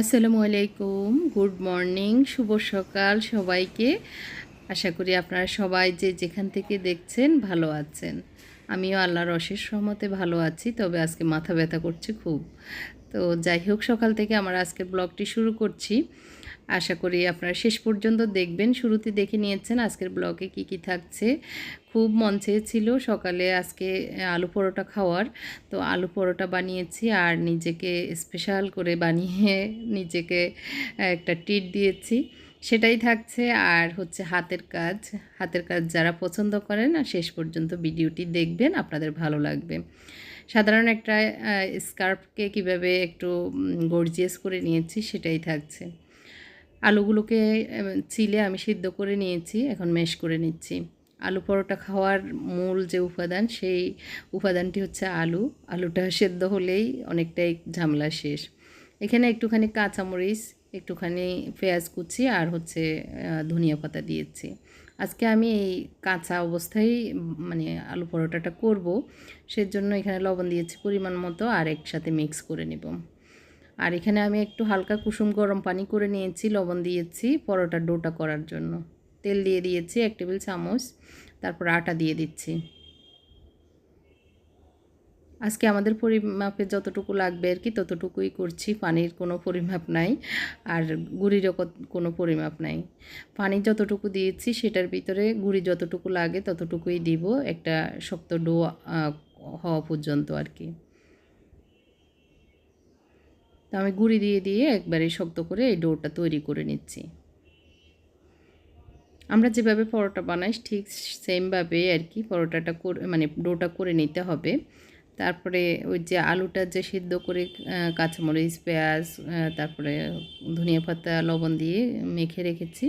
আসসালামু আলাইকুম, good morning, শুভ সকাল সবাইকে। আশা করি আপনারা সবাই যে যেখান থেকে দেখছেন ভালো আছেন। আমিও আল্লাহর অশেষ সহমতে ভালো আছি, তবে আজকে মাথা ব্যথা করছে খুব। তো যাই হোক, সকাল থেকে আমার আজকের ব্লগটি শুরু করছি। আশা করি আপনারা শেষ পর্যন্ত দেখবেন, শুরুতে দেখে নিয়েছেন আজকের ব্লগে কি কি থাকছে। খুব মন চেয়েছিল সকালে আজকে আলু পরোটা খাওয়ার, তো আলু পরোটা বানিয়েছি আর নিজেকে স্পেশাল করে বানিয়ে নিজেকে একটা ট্রিট দিয়েছি। সেটাই থাকছে। আর হচ্ছে হাতের কাজ হাতের কাজ যারা পছন্দ করেন, আর শেষ পর্যন্ত ভিডিওটি দেখবেন, আপনাদের ভালো লাগবে। সাধারণ একটা স্কার্ফকে কীভাবে একটু গর্জিয়াস করে নিয়েছি, সেটাই থাকছে। আলুগুলোকে চিলে আমি সিদ্ধ করে নিয়েছি, এখন ম্যাশ করে নিচ্ছি। আলু পরোটা খাওয়ার মূল যে উপাদান, সেই উপাদানটি হচ্ছে আলু। আলুটা সেদ্ধ হলেই অনেকটাই ঝামেলা শেষ। এখানে একটুখানি কাঁচামরিচ একটুখানি পেঁয়াজ কুচি আর হচ্ছে ধনিয়া পাতা দিয়েছি। আজকে আমি এই কাঁচা অবস্থায় মানে আলু পরোটাটা করব। সেজন্য এখানে লবণ দিয়েছি পরিমাণ মতো আর একসাথে মিক্স করে নেব। আর এখানে আমি একটু হালকা কুসুম গরম পানি করে নিয়েছি, লবণ দিয়েছি পরোটার ডোটা করার জন্য। তেল দিয়ে দিয়েছি এক টেবিল চামচ, তারপর আটা দিয়ে দিচ্ছি। আজকে আমাদের পরিমাপে যতটুকু লাগবে আর কি, ততটুকুই করছি। পানির কোনো পরিমাপ নাই আর গুড়িরও কোনো পরিমাপ নাই। পানি যতটুকু দিয়েছি সেটার ভিতরে গুড়ি যতটুকু লাগে ততটুকুই দিব একটা শক্ত ডো হওয়া পর্যন্ত আর কি। তো আমি গুঁড়ি দিয়ে দিয়ে একবারে শক্ত করে এই ডোটা তৈরি করে নিচ্ছি। আমরা যেভাবে পরোটা বানাই ঠিক সেমভাবে আর কি পরোটাটা করে মানে ডোটা করে নিতে হবে। তারপরে ওই যে আলুটা যে সিদ্ধ করে কাঁচামরিচ, পেঁয়াজ তারপরে ধনিয়া পাতা, লবণ দিয়ে মেখে রেখেছি।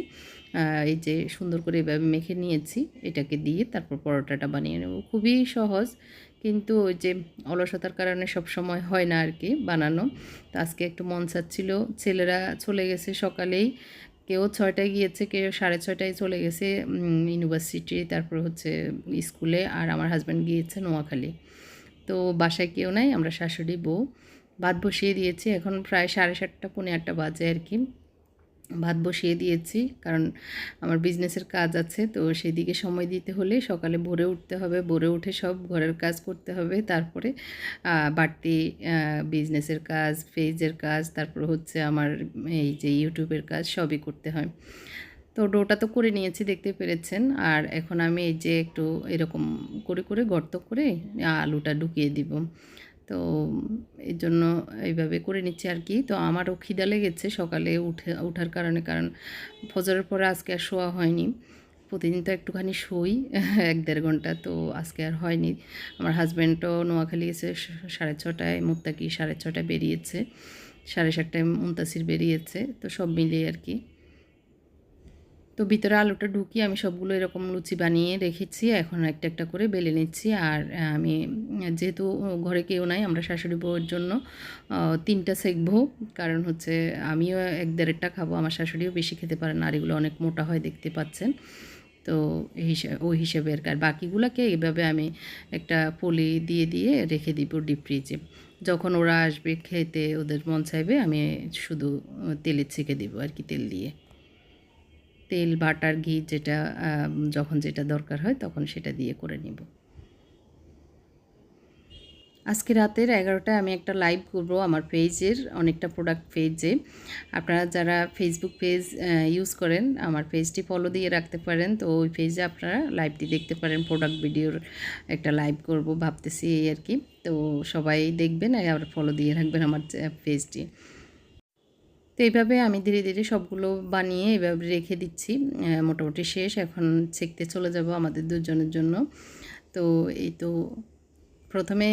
এই যে সুন্দর করে এভাবে মেখে নিয়েছি, এটাকে দিয়ে তারপর পরোটাটা বানিয়ে নেব। খুবই সহজ, কিন্তু ওই যে অলসতার কারণে সব সময় হয় না আর কি বানানো। তো আজকে একটু মন চাচ্ছিল, ছেলেরা চলে গেছে সকালেই, কেউ ছয়টায় গিয়েছে, কেউ সাড়ে ছয়টায় চলে গেছে ইউনিভার্সিটি, তারপর হচ্ছে স্কুলে, আর আমার হাজব্যান্ড গিয়েছে নোয়াখালী। তো বাসায় কেউ নাই, আমরা শাশুড়ি বউ। ভাত বসিয়ে দিয়েছি, এখন প্রায় সাড়ে সাতটা, পৌনে আটটা বাজে আর কি। ভাত বসিয়ে দিয়েছি, কারণ আমার বিজনেসের কাজ আছে, তো সেদিকে সময় দিতে হলে সকালে ভোরে উঠতে হবে, ভোরে উঠে সব ঘরের কাজ করতে হবে, তারপরে বাড়তি বিজনেসের কাজ পেজের কাজ, তারপর হচ্ছে আমার এই যে ইউটিউবের কাজ সবই করতে হয়। তো ডোটা তো করে নিয়েছি, দেখতে পেরেছেন। আর এখন আমি এই যে একটু এরকম করে করে গর্ত করে আলুটা ঢুকিয়ে দিব। তো এই জন্য এইভাবে করে নিচ্ছি আর কি। তো আমারও খিদা লেগেছে সকালে উঠে ওঠার কারণে, কারণ ফজরের পরে আজকে আর শোয়া হয়নি। প্রতিদিন তো একটুখানি শুই এক দেড় ঘণ্টা, তো আজকে আর হয়নি। আমার হাজব্যান্ডও নোয়াখালী গেছে সাড়ে ছটায়, মুত্তাকি সাড়ে ছটায় বেরিয়েছে, সাড়ে সাতটায় মুন্তাসির বেরিয়েছে, তো সব মিলিয়ে আর কি। তো ভিতরে আলুটা ঢুকিয়ে আমি সবগুলো এরকম লুচি বানিয়ে রেখেছি, এখন একটা একটা করে বেলে নিচ্ছি। আর আমি যেহেতু ঘরে কেউ নাই, আমরা শাশুড়ি বউয়ের জন্য তিনটা সেকবো কারণ হচ্ছে আমিও এক দেড়টা খাব, আমার শাশুড়িও বেশি খেতে পারে না, আর এগুলো অনেক মোটা হয় দেখতে পাচ্ছেন। তো ওই হিসেবে আর বাকিগুলোকে এইভাবে আমি একটা পলি দিয়ে দিয়ে রেখে দিব ডিপ ফ্রিজে যখন ওরা আসবে খেতে, ওদের মন চাইবে, আমি শুধু তেলে ছেঁকে দিব আর কি, তেল দিয়ে। তেল, বাটার, ঘি যেটা যখন যেটা দরকার হয় তখন সেটা দিয়ে করে নিব। আজকে রাতের এগারোটায় আমি একটা লাইভ করব আমার পেজের অনেকটা প্রোডাক্ট পেজে আপনারা যারা ফেসবুক পেজ ইউজ করেন, আমার পেজটি ফলো দিয়ে রাখতে পারেন। তো ওই পেজে আপনারা লাইভটি দেখতে পারেন প্রোডাক্ট ভিডিওর একটা লাইভ করব ভাবতেছি এই আর কি। তো সবাই দেখবেন, আর ফলো দিয়ে রাখবেন আমার পেজটি তো এইভাবে আমি ধীরে ধীরে সবগুলো বানিয়ে এভাবে রেখে দিচ্ছি। মোটামুটি শেষ। এখন ছেঁকতে চলে যাব আমাদের দুজনের জন্য। তো এই তো প্রথমে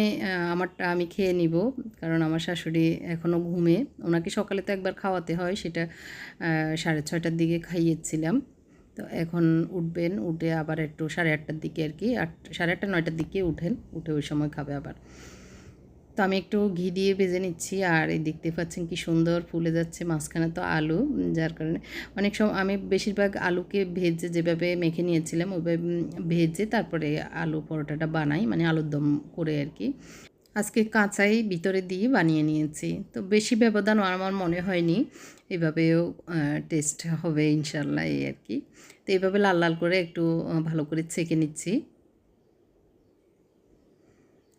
আমারটা আমি খেয়ে নিব। কারণ আমার শাশুড়ি এখনও ঘুমে। ওনাকে সকালে তো একবার খাওয়াতে হয়। সেটা সাড়ে ছয়টার দিকে খাইয়েছিলাম। তো এখন উঠবেন, উঠে আবার একটু সাড়ে আটটার দিকে আর কি, আট, সাড়ে আটটা, নয়টার দিকে উঠেন। উঠে ওই সময় খাবে আবার। তো আমি একটু ঘি দিয়ে ভেজে নিচ্ছি, আর এই দেখতে পাচ্ছেন কি সুন্দর ফুলে যাচ্ছে মাঝখানে তো আলু যার কারণে অনেক সময় আমি বেশিরভাগ আলুকে ভেজে যেভাবে মেখে নিয়েছিলাম ওইভাবে ভেজে তারপরে আলু পরোটাটা বানাই মানে আলুর দম করে আর কি। আজকে কাঁচাই ভিতরে দিয়ে বানিয়ে নিয়েছি, তো বেশি ব্যবধান আমার মনে হয়নি, এভাবেও টেস্ট হবে ইনশাল্লাহ এই আর কি। তো এইভাবে লাল লাল করে একটু ভালো করে ছেঁকে নিচ্ছি।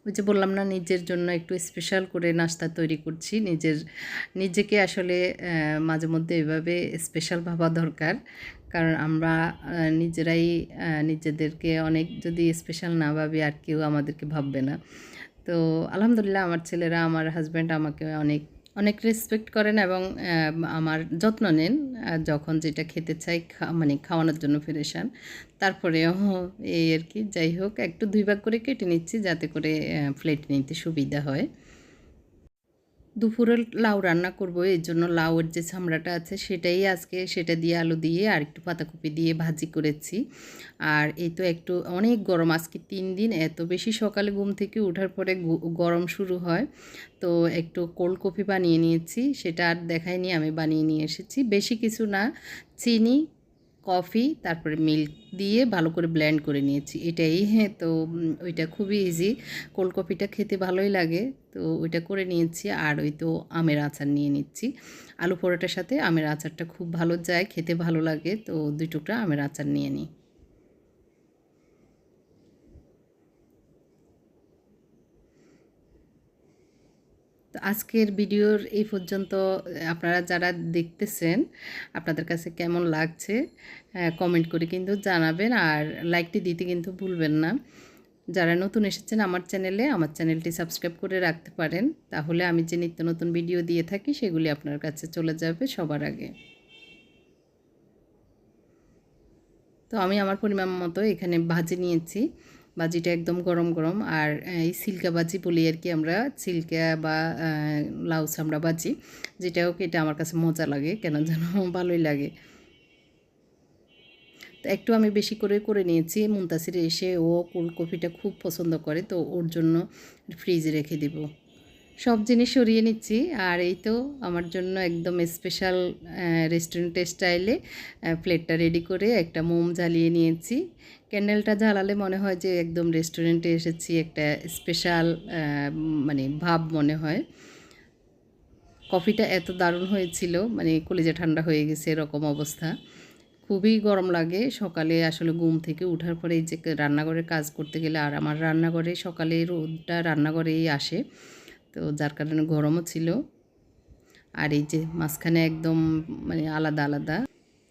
ওই যে বললাম না, নিজের জন্য একটু স্পেশাল করে নাস্তা তৈরি করছি। নিজের, নিজেকে আসলে মাঝে মধ্যে এভাবে স্পেশাল ভাবা দরকার। কারণ আমরা নিজেরাই নিজেদেরকে অনেক যদি স্পেশাল না ভাবি, আর কেউ আমাদেরকে ভাববে না। তো আলহামদুলিল্লাহ, আমার ছেলেরা, আমার হাজব্যান্ড আমাকে অনেক অনেক রেসপেক্ট করেন এবং আমার যত্ন নেন যখন যেটা খেতে চাই মানে খাওয়ানোর জন্য ফেরেশান, তারপরেও এই আর কি। যাই হোক, একটু দুই ভাগ করে কেটে নিচ্ছি যাতে করে প্লেটে নিতে সুবিধা হয়। দুপুরে লাউ রান্না করব, এর জন্য লাউয়ের যে ছামড়াটা আছে সেটাই আজকে সেটা দিয়ে আলু দিয়ে আর একটু পাতাকপি দিয়ে ভাজি করেছি। আর এই তো একটু অনেক গরম, আজকে তিন দিন, এত বেশি সকালে ঘুম থেকে ওঠার পরে গরম শুরু হয়। তো একটু কোল্ড কফি বানিয়ে নিয়েছি, সেটা আর দেখাইনি, আমি বানিয়ে নিয়ে এসেছি। বেশি কিছু না, চিনি কফি, তারপরে মিল্ক দিয়ে ভালো করে ব্ল্যান্ড করে নিয়েছি। এটাই হ্যাঁ তো ওইটা খুবই ইজি কোল্ড কফিটা খেতে ভালোই লাগে। তো ওইটা করে নিয়েছি। আর ওই তো আমের আচার নিয়ে নিচ্ছি। আলু পরোটার সাথে আমের আচারটা খুব ভালো যায়, খেতে ভালো লাগে। তো দুই টুকরা আমের আচার নিয়ে নিই। তো আজকের ভিডিওর এই পর্যন্ত আপনারা যারা দেখতেছেন, আপনাদের কাছে কেমন লাগছে কমেন্ট করে কিন্তু জানাবেন আর লাইকটি দিতে কিন্তু ভুলবেন না। যারা নতুন এসেছেন আমার চ্যানেলে আমার চ্যানেলটি সাবস্ক্রাইব করে রাখতে পারেন। তাহলে আমি যে নিত্য নতুন ভিডিও দিয়ে থাকি, সেগুলি আপনার কাছে চলে যাবে সবার আগে। তো আমি আমার পরিমাণ মতো এখানে ভাজি নিয়েছি। ভাজিটা একদম গরম গরম, আর এই সিল্কা বাজি বলি আর কি আমরা, সিল্কা বা লাউ চামড়া বাজি, যেটা হোক এটা আমার কাছে মজা লাগে, কেন যেন ভালোই লাগে। তো একটু আমি বেশি করে করে নিয়েছি, মুন্তাসির এসে ও কোল্ড কফিটা খুব পছন্দ করে, তো ওর জন্য ফ্রিজে রেখে দিব। সব জিনিস সরিয়ে নিচ্ছি। আর এই তো আমার জন্য একদম স্পেশাল রেস্টুরেন্টের স্টাইলে প্লেটটা রেডি করে একটা মোম জ্বালিয়ে নিয়েছি। ক্যান্ডেলটা জ্বালালে মনে হয় যে একদম রেস্টুরেন্টে এসেছি, একটা স্পেশাল মানে ভাব মনে হয়। কফিটা এত দারুণ হয়েছিল মানে কলিজা ঠান্ডা হয়ে গেছে, এরকম অবস্থা। খুবই গরম লাগে, সকালে আসলে ঘুম থেকে উঠার পরে এই যে রান্নাঘরের কাজ করতে গেলে আর আমার রান্নাঘরে সকালে রোদটা রান্নাঘরেই আসে। তো যার কারণে গরমও ছিল। আর এই যে মাঝখানে একদম মানে আলাদা আলাদা।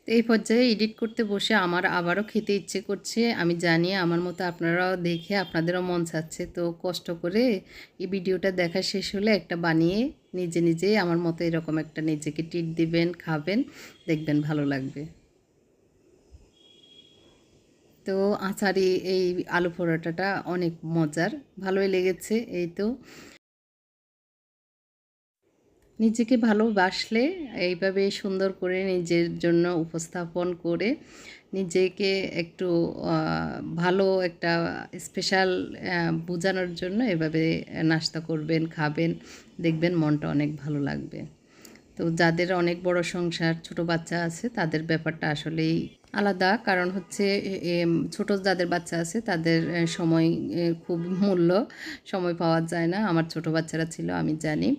তো এই পর্যায়ে এডিট করতে বসে আমার আবারও খেতে ইচ্ছে করছে। আমি জানি আমার মতো আপনারাও দেখে আপনাদেরও মন চাচ্ছে। তো কষ্ট করে এই ভিডিওটা দেখা শেষ হলে একটা বানিয়ে নিজে নিজে আমার মতো এরকম একটা নিজেকে ট্রিট দিবেন, খাবেন, দেখবেন ভালো লাগবে। তো আচারি এই আলু পরোটাটা অনেক মজার, ভালোই লেগেছে। এই তো নিজেকে ভালোবাসলে এইভাবে সুন্দর করে নিজের জন্য উপস্থাপন করে নিজেকে একটু ভালো একটা স্পেশাল বোঝানোর জন্য এভাবে নাস্তা করবেন, খাবেন, দেখবেন মনটা অনেক ভালো লাগবে। তো যাদের অনেক বড় সংসার, ছোট বাচ্চা আছে, তাদের ব্যাপারটা আসলেই আলাদা। কারণ হচ্ছে ছোট যাদের বাচ্চা আছে, তাদের সময় খুব মূল্য সময় পাওয়া যায় না। আমার ছোট বাচ্চারা ছিল, আমি জানি।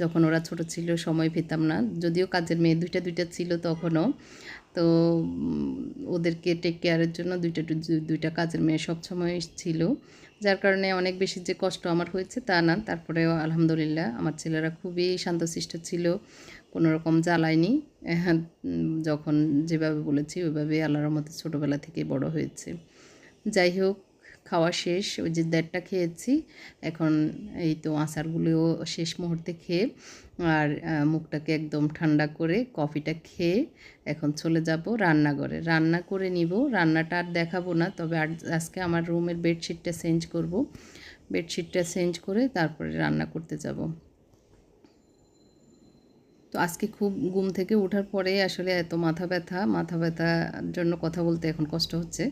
যখন ওরা ছোট ছিল, সময় পেতাম না। যদিও কাজের মেয়ে দুইটা দুইটা ছিল তখনও। তো ওদেরকে টেক কেয়ারের জন্য দুইটা দুইটা কাজের মেয়ে সব সময় ছিল। যার কারণে অনেক বেশি যে কষ্ট আমার হয়েছে তা না। তারপরেও আলহামদুলিল্লাহ আমার ছেলেরা খুবই শান্তশিষ্ট ছিল, কোনো রকম জ্বালায়নি। যখন যেভাবে বলেছি ওইভাবে আল্লাহর মতো ছোটোবেলা থেকে বড় হয়েছে। যাই হোক খাওয়া শেষ, ওই যে দেড়টা খেয়েছি। এখন এই তো আচারগুলোও শেষ মুহূর্তে খেয়ে আর মুখটাকে একদম ঠান্ডা করে কফিটা খেয়ে এখন চলে যাব রান্নাঘরে। রান্না করে নিব, রান্নাটা আর দেখাবো না, তবে আজকে আমার রুমের বেডশিটটা চেঞ্জ করব। বেডশিটটা চেঞ্জ করে তারপরে রান্না করতে যাব। তো আজকে খুব ঘুম থেকে ওঠার পরে আসলে এত মাথা ব্যথা, মাথা ব্যথার জন্য কথা বলতে এখন কষ্ট হচ্ছে।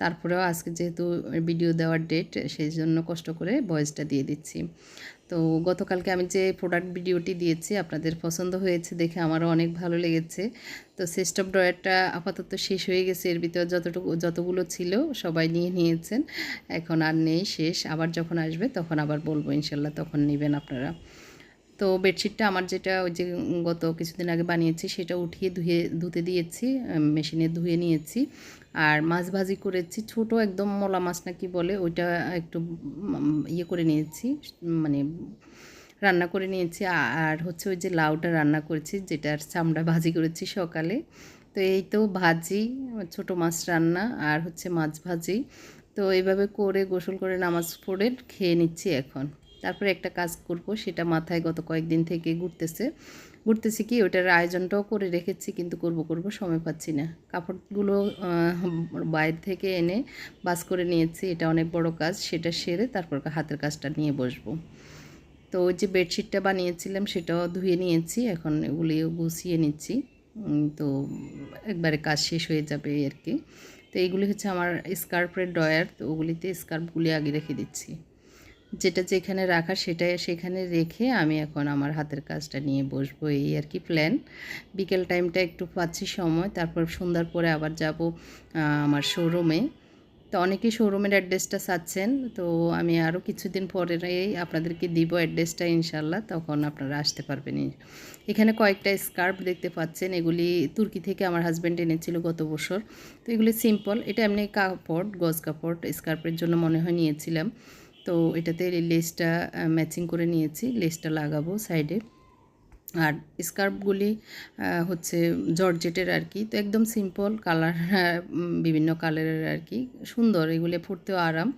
তারপরেও আজকে যেহেতু ভিডিও দেওয়ার ডেট সেই জন্য কষ্ট করে ভয়েসটা দিয়ে দিচ্ছি। তো গতকালকে আমি যে প্রোডাক্ট ভিডিওটি দিয়েছি, আপনাদের পছন্দ হয়েছে দেখে আমারও অনেক ভালো লেগেছে। তো সিস্টেম ড্রয়ারটা আপাতত শেষ হয়ে গেছে, এর ভিতর যতটুকু, যতগুলো ছিল সবাই নিয়ে নিয়েছেন। এখন আর নেই শেষ, আবার যখন আসবে তখন আবার বলব ইনশাল্লাহ, তখন নেবেন আপনারা। তো বেডশিটটা আমার যেটা ওই যে গত কিছুদিন আগে বানিয়েছি, সেটা উঠিয়ে ধুয়ে, ধুতে দিয়েছি মেশিনে ধুয়ে নিয়েছি। আর মাছ ভাজি করেছি, ছোট একদম মলা মাছ না কি বলে, ওইটা একটু ইয়ে করে নিয়েছি মানে রান্না করে নিয়েছি। আর হচ্ছে ওই যে লাউটা রান্না করেছি, যেটার চামড়া ভাজি করেছি সকালে। তো এই তো ভাজি, ছোট মাছ রান্না আর হচ্ছে মাছ ভাজি। তো এইভাবে করে গোসল করে নামাজ পড়ে খেয়ে নিচ্ছি এখন। তারপরে একটা কাজ করব, সেটা মাথায় গত কয়েকদিন থেকে ঘুরতেছে। ঘুরতেছি কি, ওটার আয়োজনটাও করে রেখেছি, কিন্তু করব করব সময় পাচ্ছি না। কাপড়গুলো বাইরে থেকে এনে বাস করে নিয়েছি, এটা অনেক বড় কাজ, সেটা সেরে তারপর হাতের কাজটা নিয়ে বসবো। তো ওই যে বেডশিটটা বানিয়েছিলাম, সেটাও ধুয়ে নিয়েছি, এখন এগুলিও গুছিয়ে নিচ্ছি। তো একবারে কাজ শেষ হয়ে যাবে আর কি। তো এইগুলি হচ্ছে আমার স্কার্ফের ডয়ার তো ওগুলিতে স্কার্ফগুলি আগে রেখে দিচ্ছি। যেটা যেখানে রাখা সেটা সেখানে রেখে আমি এখন আমার হাতের কাজটা নিয়ে বসবো, এই আর কি প্ল্যান বিকেল টাইমটা একটু পাচ্ছি সময়, তারপর সন্ধ্যার পরে আবার যাব আমার শোরুমে তো অনেকেই শোরুমের অ্যাড্রেসটা চাচ্ছেন, তো আমি আরও কিছুদিন পরে আপনাদেরকে দিব অ্যাড্রেসটা ইনশাল্লাহ তখন আপনারা আসতে পারবেন। এখানে কয়েকটা স্কার্ফ দেখতে পাচ্ছেন, এগুলি তুর্কি থেকে আমার হাজব্যান্ড এনেছিল গত বছর। তো এগুলি সিম্পল এটা এমনি কাপড়, গজ কাপড় স্কার্ফের জন্য মনে হয় নিয়েছিলাম। তো এটাতে লেসটা ম্যাচিং করে নিয়েছি, লেসটা লাগাবো সাইডে। আর স্কার্ফগুলি হচ্ছে জর্জেটের আর কি, তো একদম সিম্পল কালার, বিভিন্ন কালারের আর কি, সুন্দর, এগুলি পরতেও আরাম।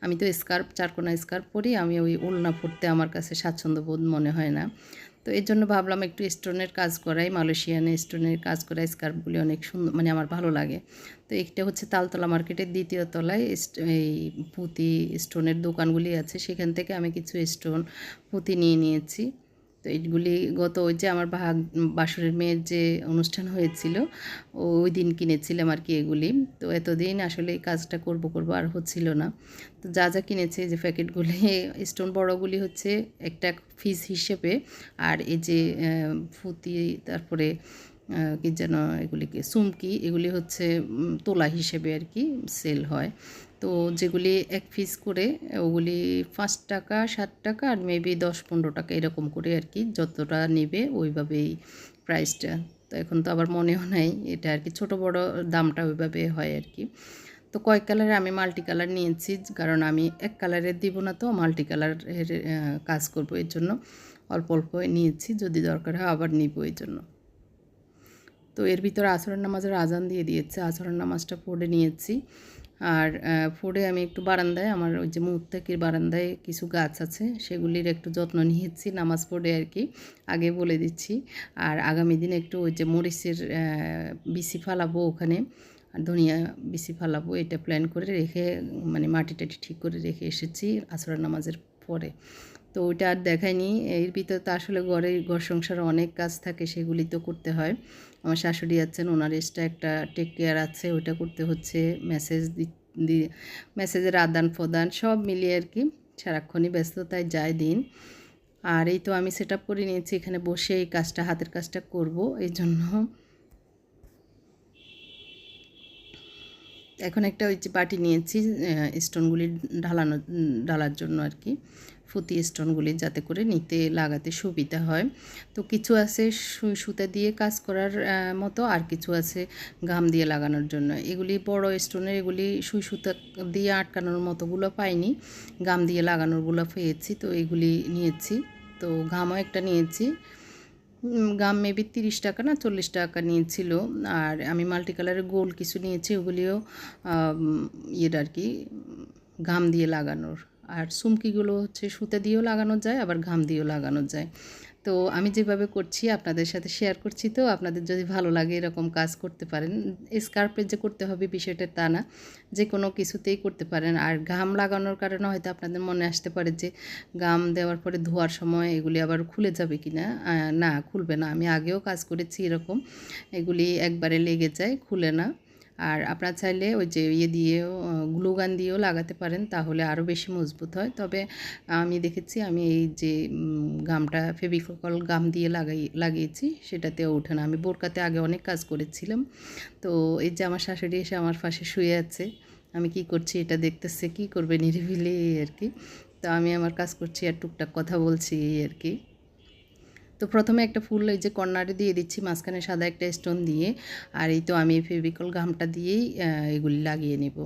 আমি তো স্কার্ফ, চারকোনা স্কার্ফ পরি, আমি ওই ওড়না পরতে আমার কাছে স্বাচ্ছন্দ্য বোধ মনে হয় না। তো এর জন্য ভাবলাম একটু স্টোনের কাজ করাই, মালয়েশিয়ানে স্টোনের কাজ করাই, স্কার্ফগুলি অনেক সুন্দর মানে আমার ভালো লাগে। তো একটা হচ্ছে তালতলা মার্কেটের দ্বিতীয় তলায় এই পুঁতি স্টোনের দোকানগুলি আছে। সেখান থেকে আমি কিছু স্টোন পুঁতি নিয়ে নিয়েছি। তো এইগুলি গত ওই যে আমার ভাগ বাসরের মেয়ের যে অনুষ্ঠান হয়েছিল ওই দিন কিনেছিলাম আর কি এগুলি। তো এতদিন আসলে এই কাজটা করব করব আর হচ্ছিল না। তো যা যা কিনেছে যে প্যাকেটগুলি, স্টোন বড়গুলি হচ্ছে একটা ফিস হিসেবে, আর এই যে ফুতি তারপরে কি যেন এগুলিকে সুমকি এগুলি হচ্ছে তোলা হিসেবে আর কি সেল হয়। তো যেগুলি এক পিস করে, ওগুলি পাঁচ টাকা, সাত টাকা আর মেবি দশ, পনেরো টাকা এরকম করে আর কি যতটা নেবে ওইভাবেই প্রাইসটা তো এখন তো আবার মনেও নাই এটা আর কি, ছোটো বড় দামটা ওইভাবে হয় আর কি। তো কয়েক কালারে আমি মাল্টি কালার নিয়েছি, কারণ আমি এক কালারের দিব না তো মাল্টি কালারের কাজ করব এর জন্য। অল্প অল্প নিয়েছি, যদি দরকার হয় আবার নিব এই জন্য। তো এর ভিতরে আসরের নামাজের আজান দিয়ে দিয়েছে, আসরের নামাজটা পড়ে নিয়েছি। আর পড়ে আমি একটু বারান্দায়, আমার ওই যে মুত্তাকির বারান্দায় কিছু গাছ আছে, সেগুলির একটু যত্ন নিয়েছি, নামাজ পড়ে আর কি, আগে বলে দিচ্ছি। আর আগামী দিনে একটু ওই যে মরিচের বিচি ফালাবো ওখানে, আর ধনিয়া বিচি ফালাবো, এটা প্ল্যান করে রেখে মানে মাটি টাটি ঠিক করে রেখে এসেছি আসরের নামাজের পরে। তো ওইটা আর দেখায়নি এর ভিতরে তো আসলে ঘরে ঘর সংসারে অনেক কাজ থাকে, সেগুলি তো করতে হয়। আমার শাশুড়ি আছেন, ওনার এক্সট্রা একটা টেক কেয়ার আছে, ওইটা করতে হচ্ছে। মেসেজ দি মেসেজের আদান প্রদান সব মিলিয়ে আর কি সারাক্ষণই ব্যস্ততায় যায় দিন। আর এই তো আমি সেট করে নিয়েছি, এখানে বসে এই কাজটা, হাতের কাজটা করব, এই জন্য। এখন একটা ওই যে বাটি নিয়েছি স্টোনগুলি ঢালানো ঢালার জন্য আর কি। ফুতি স্টোনগুলি যাতে করে নিতে লাগাতে সুবিধা হয়। তো কিছু আছে সুতা দিয়ে কাজ করার মতো, আর কিছু আছে ঘাম দিয়ে লাগানোর জন্য। এগুলি বড় স্টোনের, এগুলি সুই সুতা দিয়ে আটকানোর মতোগুলো পাইনি। গাম দিয়ে লাগানোরগুলো পেয়েছি, তো এগুলি নিয়েছি। তো ঘামও একটা নিয়েছি। গাম মেবি তিরিশ টাকা না চল্লিশ টাকা নিয়েছিল। আর আমি মাল্টি কালারের গোল কিছু নিয়েছি, ওগুলিও ইয়ের আর কি ঘাম দিয়ে লাগানোর। আর সুমকিগুলো হচ্ছে সুতা দিয়েও লাগানো যায়, আবার ঘাম দিয়েও লাগানো যায়। তো আমি যেভাবে করছি, আপনাদের সাথে শেয়ার করছি, তো আপনাদের যদি ভালো লাগে এরকম কাজ করতে পারেন। স্কার্পে যে করতে হবে বিষয়টা তা না, যে কোনো কিছুতেই করতে পারেন। আর ঘাম লাগানোর কারণে হয়তো আপনাদের মনে আসতে পারে যে ঘাম দেওয়ার পরে ধোয়ার সময় এগুলি আবার খুলে যাবে কি না না, খুলবে না। আমি আগেও কাজ করেছি এরকম। এগুলি একবারে লেগে যায়, খুলে না। আর আপনারা চাইলে ওই যে ইয়ে দিয়েও গ্লুগান দিয়েও লাগাতে পারেন, তাহলে আরও বেশি মজবুত হয়। তবে আমি দেখেছি, আমি এই যে গামটা, ফেভিকল গাম দিয়ে লাগাই, লাগিয়েছি, সেটাতেও ওঠে না। আমি বোরকাতে আগে অনেক কাজ করেছিলাম। তো এই যে আমার শাশুড়ি এসে আমার পাশে শুয়ে আছে, আমি কি করছি এটা দেখতেছে, কি করবে নিরিবিলি আর কি। তো আমি আমার কাজ করছি আর টুকটাক কথা বলছি আর কি। তো প্রথমে একটা ফুল এই যে কর্নারে দিয়ে দিচ্ছি, মাঝখানে সাদা একটা স্টোন দিয়ে, আর এই তো আমি ফেভিকল ঘামটা দিয়েই এগুলি লাগিয়ে নেব।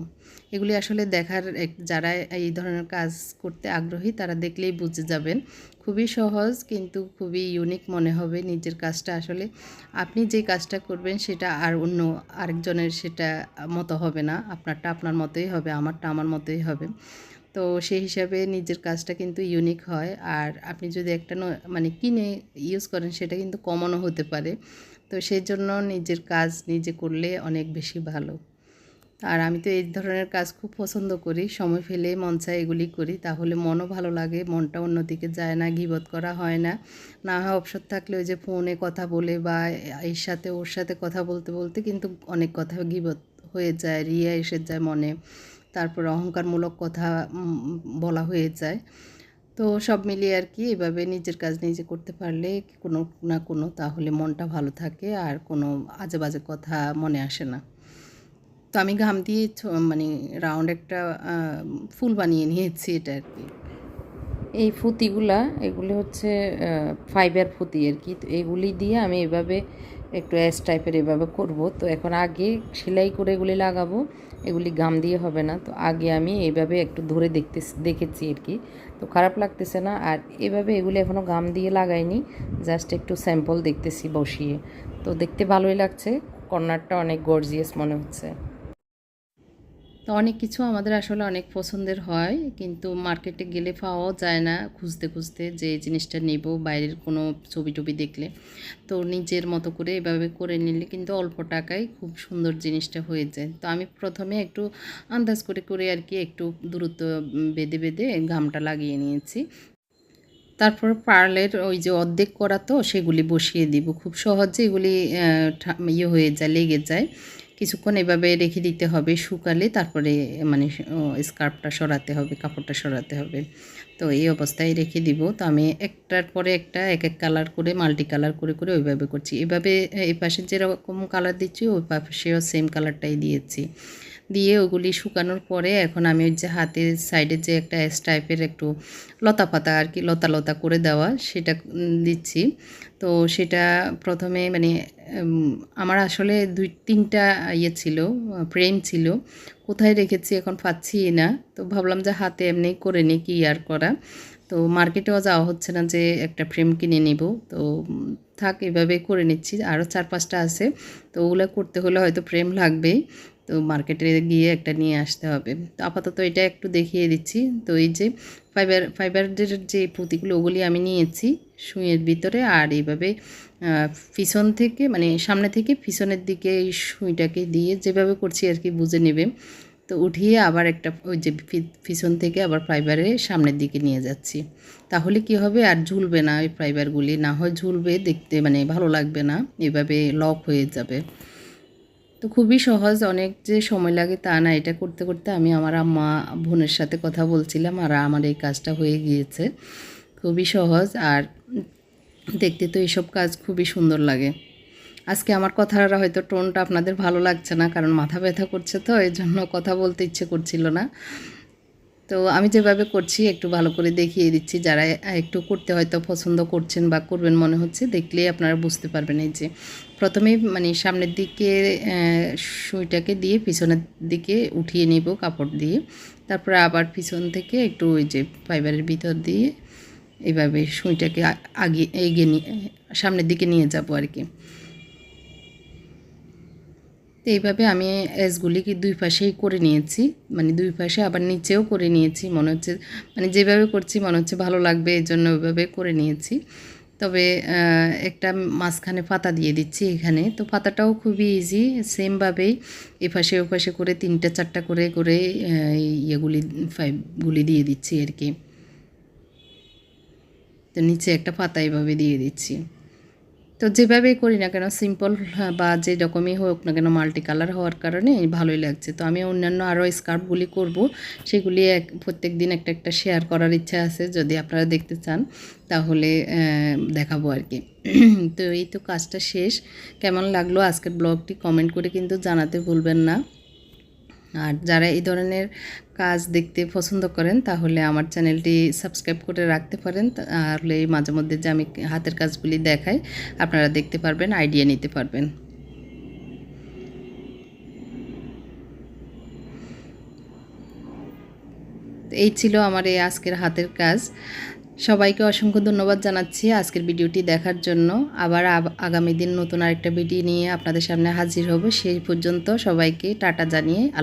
এগুলি আসলে দেখার যারা এই ধরনের কাজ করতে আগ্রহী, তারা দেখলেই বুঝে যাবেন। খুবই সহজ, কিন্তু খুবই ইউনিক মনে হবে নিজের কাজটা আসলে। আপনি যে কাজটা করবেন, সেটা আর অন্য আরেকজনের সেটা মতো হবে না। আপনারটা আপনার মতোই হবে, আমারটা আমার মতোই হবে। তো সেই হিসাবে নিজের কাজটা কিন্তু ইউনিক হয়। আর আপনি যদি একটা মানে কিনে ইউজ করেন, সেটা কিন্তু কমনও হতে পারে। তো সেই জন্য নিজের কাজ নিজে করলে অনেক বেশি ভালো। আর আমি তো এই ধরনের কাজ খুব পছন্দ করি। সময় ফেলে মন চায় এগুলি করি। তাহলে মনও ভালো লাগে, মনটা অন্যদিকে যায় না, গিবত করা হয় না। না হয় অবসর থাকলে ওই যে ফোনে কথা বলে বা এর সাথে ওর সাথে কথা বলতে বলতে কিন্তু অনেক কথা গিবত হয়ে যায়, রিয়া এসে যায় মনে। তারপর অহংকারমূলক কথা বলা হয়ে যায়। তো সব মিলিয়ে আর কি এভাবে নিজের কাজ নিজে করতে পারলে কোনো না কোনো তাহলে মনটা ভালো থাকে, আর কোনো আজে বাজে কথা মনে আসে না। তো আমি ঘাম দিয়ে মানে রাউন্ড একটা ফুল বানিয়ে নিয়েছি এটা আর কি। এই ফুতিগুলা, এগুলি হচ্ছে ফাইবার ফুতি আর কি। তো এগুলি দিয়ে আমি এভাবে একটু অ্যাস টাইপের এভাবে করব। তো এখন আগে সেলাই করে এগুলি লাগাবো। এগুলি গাম দিয়ে হবে না। তো আগে আমি এইভাবে একটু ধরে দেখতে দেখেছি আর কি। তো খারাপ লাগতেছে না। আর এভাবে এগুলি এখনও গাম দিয়ে লাগাইনি। জাস্ট একটু স্যাম্পল দেখতেছি বসিয়ে। তো দেখতে ভালোই লাগছে। কর্নারটা অনেক গর্জিয়াস মনে হচ্ছে। তো অনেক কিছু আমাদের আসলে অনেক পছন্দের হয়, কিন্তু মার্কেটে গেলে পাওয়াও যায় না খুঁজতে খুঁজতে যে জিনিসটা নেব বাইরের কোনো ছবি টবি দেখলে। তো নিজের মতো করে এভাবে করে নিলে কিন্তু অল্প টাকায় খুব সুন্দর জিনিসটা হয়ে যায়। তো আমি প্রথমে একটু আন্দাজ করে করে আর কি একটু দূরত্ব বেঁধে বেঁধে ঘামটা লাগিয়ে নিয়েছি। তারপর পার্লের ওই যে অর্ধেক করা তো সেগুলি বসিয়ে দিব। খুব সহজে এগুলি ইয়ে হয়ে যায়, লেগে যায়। কিছুক্ষণ এভাবে রেখে দিতে হবে শুকালে তারপরে মানে স্কার্ফটা সরাতে হবে, কাপড়টা সরাতে হবে। তো এই অবস্থায় রেখে দিব। তো আমি একটার পরে একটা, এক এক কালার করে, মাল্টি কালার করে করে ওইভাবে করছি। এভাবে এই পাশে যেরকম কালার দিচ্ছি ওই পাশেও সেম কালারটাই দিয়েছি। দিয়ে ওগুলি শুকানোর পরে এখন আমি ওই যে হাতের সাইডে যে একটা এস টাইপের একটু লতা পাতা আর কি, লতা লতা করে দেওয়া সেটা দিচ্ছি। তো সেটা প্রথমে মানে আমার আসলে দুই, তিনটা ইয়ে ছিল ফ্রেম ছিল। কোথায় রেখেছি এখন পাচ্ছি না। তো ভাবলাম যে হাতে এমনি করে নিই কি আর করা। তো মার্কেটেও যাওয়া হচ্ছে না যে একটা ফ্রেম কিনে নিব। তো থাক এভাবে করে নিচ্ছি। আরও চার পাঁচটা আছে। তো ওগুলো করতে হলে হয়তো ফ্রেম লাগবেই। তো মার্কেটে গিয়ে একটা নিয়ে আসতে হবে। তো আপাতত এটা একটু দেখিয়ে দিচ্ছি। তো এই যে ফাইবার ফাইবারের যে পুঁতিগুলো, ওগুলি আমি নিয়েছি সুইয়ের ভিতরে। আর এইভাবে পিছন থেকে মানে সামনে থেকে পিছনের দিকে এই সুইটাকে দিয়ে যেভাবে করছি আর কি, বুঝে নেবে। তো উঠিয়ে আবার একটা ওই যে পিছন থেকে আবার ফাইবারে সামনের দিকে নিয়ে যাচ্ছি। তাহলে কি হবে? আর ঝুলবে না ওই ফাইবারগুলি না হয় ঝুলবে দেখতে মানে ভালো লাগবে না। এভাবে লক হয়ে যাবে। তো খুবই সহজ, অনেক যে সময় লাগে তা না। এটা করতে করতে আমি আমার আম্মা বোনের সাথে কথা বলছিলাম আর আমার এই কাজটা হয়ে গিয়েছে। খুবই সহজ আর দেখতে তো এসব কাজ খুবই সুন্দর লাগে। আজকে আমার কথাটা হয়তো টোনটা আপনাদের ভালো লাগছে না, কারণ মাথা ব্যথা করছে তো এই জন্য কথা বলতে ইচ্ছে করছিল না। তো আমি যেভাবে করছি, একটু ভালো করে দেখিয়ে দিচ্ছি। যারা একটু করতে হয়তো পছন্দ করছেন বা করবেন মনে হচ্ছে, দেখলেই আপনারা বুঝতে পারবেন এই যে। প্রথমেই মানে সামনের দিকে সুইটাকে দিয়ে পিছনের দিকে উঠিয়ে নিব কাপড় দিয়ে। তারপরে আবার পিছন থেকে একটু ওই যে ফাইবারের ভিতর দিয়ে এইভাবে সুইটাকে আগে এগিয়ে নিয়ে সামনের দিকে নিয়ে যাব আর কি। তো এইভাবে আমি এসগুলিকে দুই পাশেই করে নিয়েছি। মানে দুই পাশে আবার নিচেও করে নিয়েছি। মনে হচ্ছে মানে যেভাবে করছি মনে হচ্ছে ভালো লাগবে এই জন্য ওইভাবে করে নিয়েছি। তবে একটা মাঝখানে পাতা দিয়ে দিচ্ছি এখানে। তো পাতাটাও খুবই ইজি সেমভাবেই এপাশে ওপাশে করে তিনটা, চারটা করে করে ইয়েগুলি ফাইভগুলি দিয়ে দিচ্ছি আর কি। তো নিচে একটা পাতা এভাবে দিয়ে দিচ্ছি। তো যেভাবেই করি না কেন সিম্পল বা যে রকমই হোক না কেন মাল্টি কালার হওয়ার কারণে ভালোই লাগছে। তো আমি অন্যান্য আরও স্কার্ফগুলি করব, সেগুলি এক প্রত্যেক দিন একটা একটা শেয়ার করার ইচ্ছা আছে, যদি আপনারা দেখতে চান, তাহলে দেখাবো আর কি। তো এই তো কাজটা শেষ। কেমন লাগল আজকের ব্লগটি কমেন্ট করে কিন্তু জানাতে ভুলবেন না। আর যারা এই ধরনের কাজ দেখতে পছন্দ করেন, তাহলে আমার চ্যানেলটি সাবস্ক্রাইব করে রাখতে পারেন। তাহলে মাঝে মধ্যে যে আমি হাতের কাজগুলি দেখাই, আপনারা দেখতে পারবেন, আইডিয়া নিতে পারবেন। এই ছিল আমার এই আজকের হাতের কাজ। সবাইকে অসংখ্য ধন্যবাদ জানাচ্ছি আজকের ভিডিওটি দেখার জন্য। আবার আগামী দিন নতুন আরেকটা ভিডিও নিয়ে আপনাদের সামনে হাজির হব। সেই পর্যন্ত সবাইকে টাটা জানিয়ে আল্লাহ